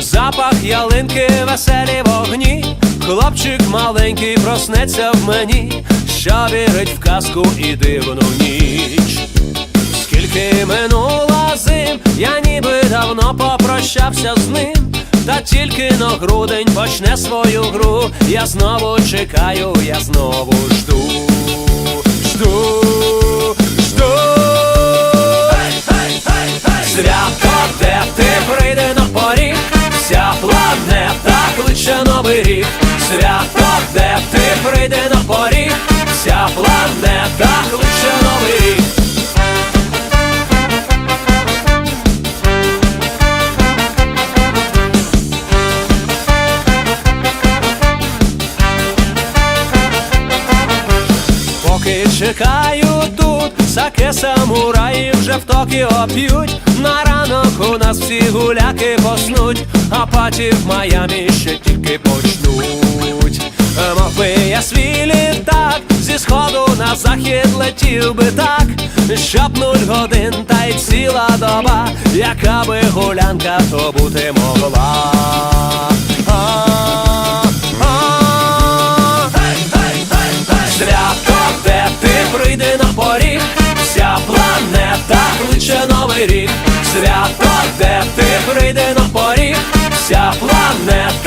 запах ялинки, веселі вогні. Хлопчик маленький проснеться в мені, що вірить в казку і дивну ніч. Скільки минуло зим, я ніби давно попрощався з ним. Та тільки на грудень почне свою гру. Я знову чекаю, я знову новий рік. Свято, де ти прийде на поріг, вся планета кличе новий рік. Поки чекаю Косаки самураї вже в Токіо п'ють На ранок у нас всі гуляки поснуть, а паті в Майамі ще тільки почнуть. Мов би я свій літак зі сходу на захід летів би так, щоб нуль годин та й ціла доба, яка би гулянка то бути могла. Свято, де ти прийди на поріг Новий рік, свято, де ти прийде на поріг, вся планета.